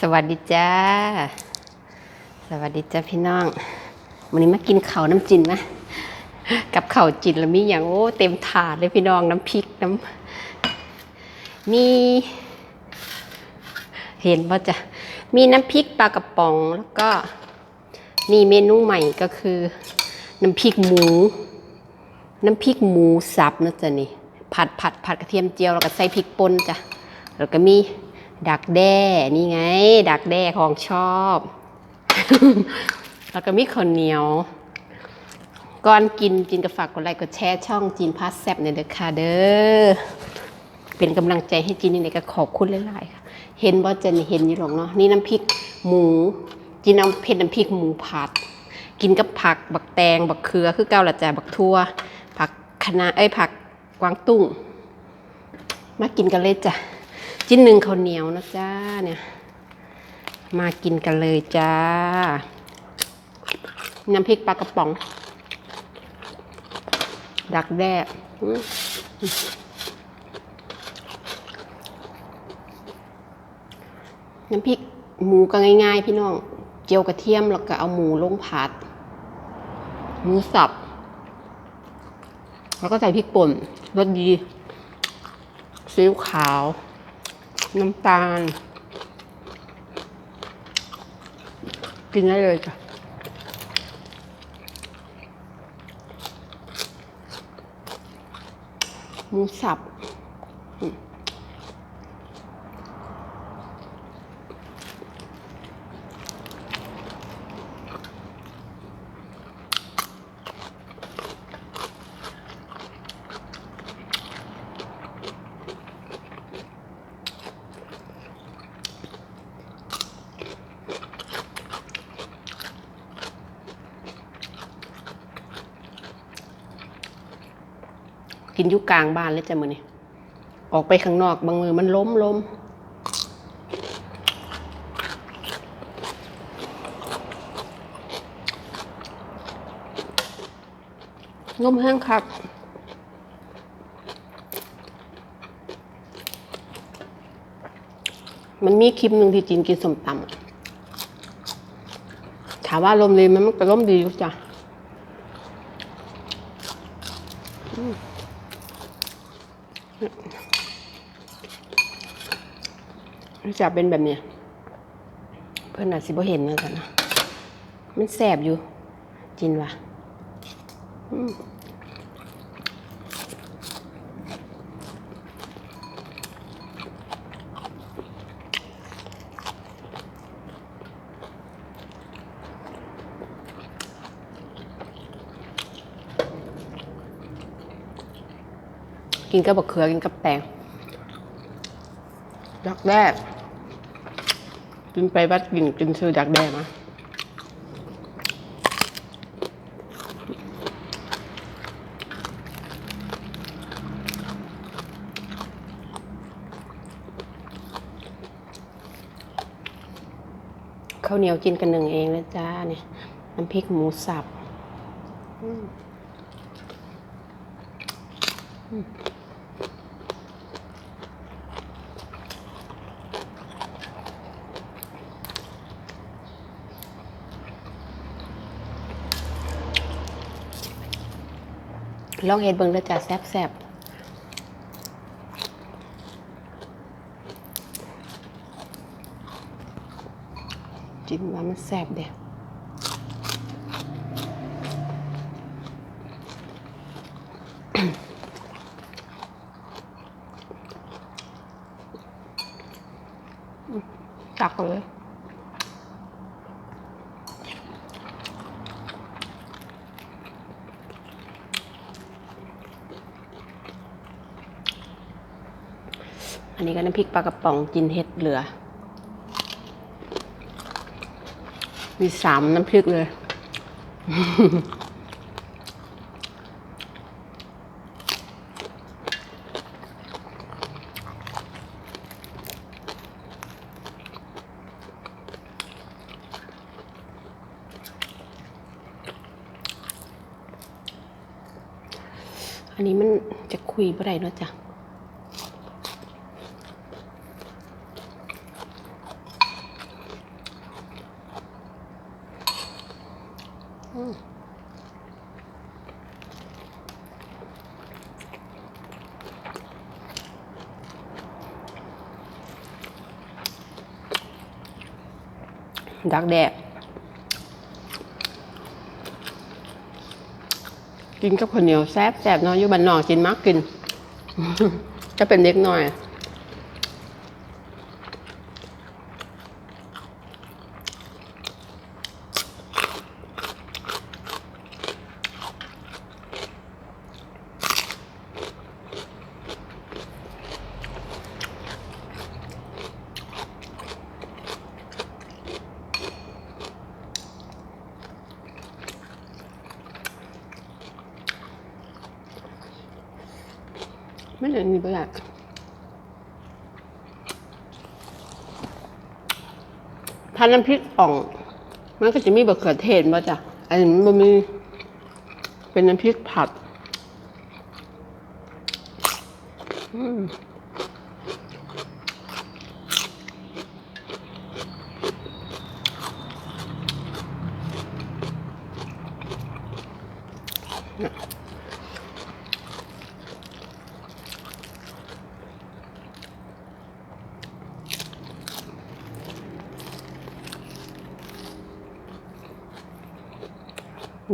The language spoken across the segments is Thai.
สวัสดีจ้า สวัสดีจ้าพี่น้องวันนี้มากินข้าน้ำจินไหมกับข้าจินแล้วมีอย่างโอ้เต็มถาดเลยพี่น้องน้ำพริกน้ำมี เห็นว่าจะมีน้ำพริกปลากระป๋องแล้วก็นี่เมนูใหม่ก็คือ น้ำพริกหมู น้ำพริกหมูสับนะจ๊ะนี่ผัดผัดผัดกระเทียมเจียวแล้วก็ใส่พริกป่นจ้ะแล้วก็มี ดักแด้ นี่ไง ดักแด้ของชอบ แล้วก็มีข้าวเหนียว ก่อนกินกินกับฝากกดไลค์กดแชร์ช่องจีนพาสแซบเนี่ยเด้อค่ะเด้อ เป็นกำลังใจให้จีนนี่ก็ขอบคุณหลายๆค่ะ เห็นว่าจะเห็นอยู่หรอกเนาะ นี่น้ำพริกหมู จีนเอาเผ็ดน้ำพริกหมูผัด กินกับผักบักแตงบักเขือคือเก้าละจ้ะบักทั่ว ผักคะน้าเอ้ยผักกวางตุ้ง มากินกันเลยจ้ะ จิ้นหนึ่งข้าวเหนียวนะจ้าเนี่ย มากินกันเลยจ้า น้ำพริกปลากระป๋อง ดักแด้น้ำพริกหมูก็ง่าย ๆ พี่น้อง เจียวกระเทียมแล้วก็เอาหมูลงผัด หมูสับ แล้วก็ใส่พริกป่นรสดีซีอิ๊วขาว น้ำตาล กินได้เลยจ้ะหมูสับ กินยู่กลางบ้านเลยจ้ะมือนี่ออกไปข้างนอกบางมือมันล้มล้มล้มแห้งครับมันมีคลิปหนึ่งที่จีนกินสมตำถามว่าลมเลยมันมันก็ล้มดีอยู่จ้ะ จะเป็นแบบนี้ เพื่อนอาจสิบ่เห็นนะจ๊ะนะมันแสบอยู่ จินวะอืม กินกับบักเขือกินกับแตงดักแด้กินไปวัดกินกินซื้อดักแด้มาข้าวเหนียวกินกันหนึ่งเองนะจ้าเนี่ยน้ำพริกหมูสับ อืม ลองเห็ดเบิ่งแล้วจ้ะแซ่บแซบจิ้มว่ามันแซ่บเด้ตักเลย อันนี้ก็น้ำพริกปลากระป๋องกินเห็ดเหลือ มีสามน้ำพริกเลย อันนี้มันจะคุยเมื่อไรเนาะจ๊ะ ดักแดกกินกับข้าวเหนียวแซ่บแซ่บเนาะอยู่บ้านนอกกินมากกิน จะเป็นเล็กหน่อย ไม่ได้นี่ประหยัดถ้าน้ำพริกอ่อง มันก็จะมีบะเขือเทศมาจ้ะ อันนี้มันมี เป็นน้ำพริกผัด อืม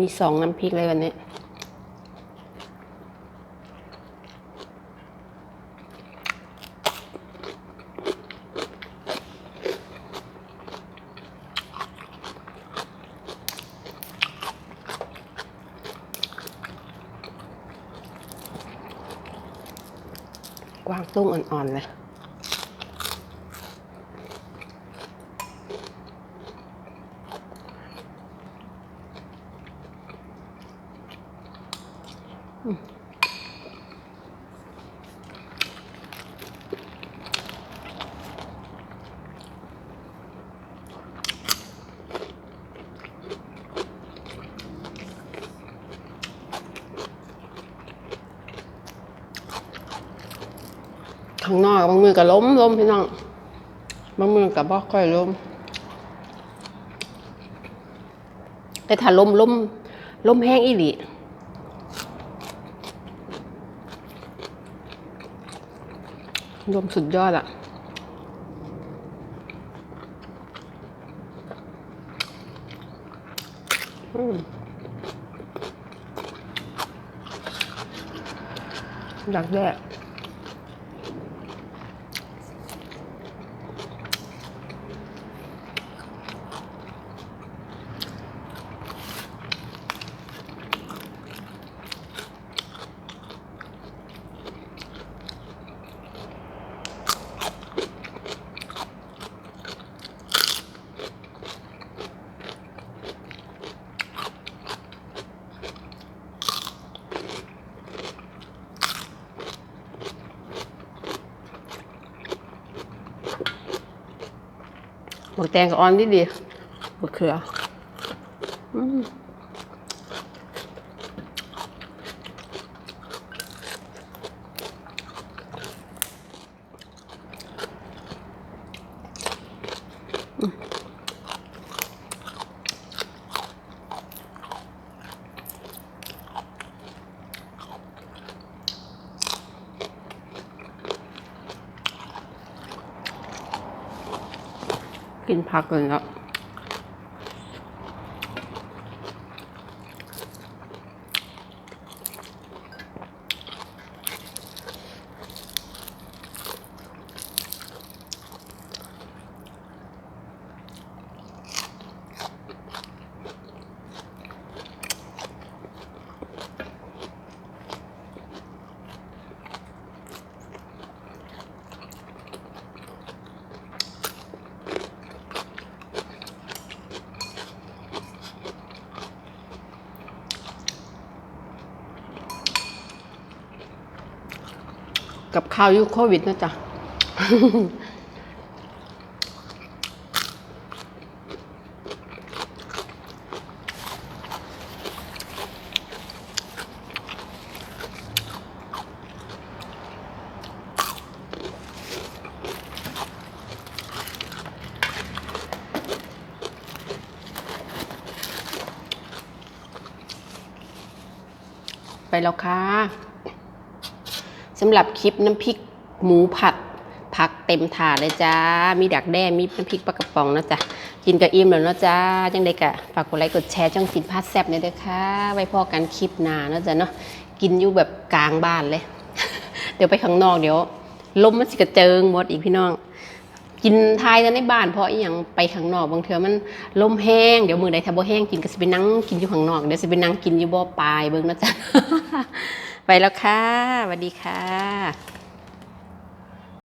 มีสองน้ำพริกเลยวันนี้ กวางตุ้งอ่อนๆเลย ข้างนอกบางมือก็ล้มล้มพี่น้องบางมือก็บ่ค่อยล้ม แต่ถ้าล้มล้มล้มแห้งอีหลี รวมสุดยอดอะอืมดักแด้ หมกแตงกับออนดีดีๆมกเขืออืม กินผักเลยแล้ว กับข้าวยุคโควิดนะจ๊ะไปแล้วค่ะ สำหรับคลิปน้ำพริกหมูผัดผักเต็มถาดเลยจ้า มีดักแด้ มีน้ำพริกปลากระป๋องนะจ๊ะ กินกับอิ่มแล้วนะจ้า จังไดกะ ฝากกดไลค์กดแชร์จ้องกินพาสแซบเนี่ยด้อค่ะ ไว้พอกันคลิปหน้านะจ้ะเนาะ กินอยู่แบบกลางบ้านเลย เดี๋ยวไปข้างนอกเดี๋ยวลมมันสิกระเจิงหมดอีกพี่น้อง กินทายแต่ในบ้านเพราะอีหยังไปข้างนอกบางเทื่อมันลมแห้ง เดี๋ยวมือใดถ้าบ่แห้งกินก็สิไปนั่งกินอยู่ข้างนอก เดี๋ยวสิไปนั่งกินอยู่บ่อปลายเบิ่งนะจ้ะ ไปแล้วค่ะสวัสดีค่ะ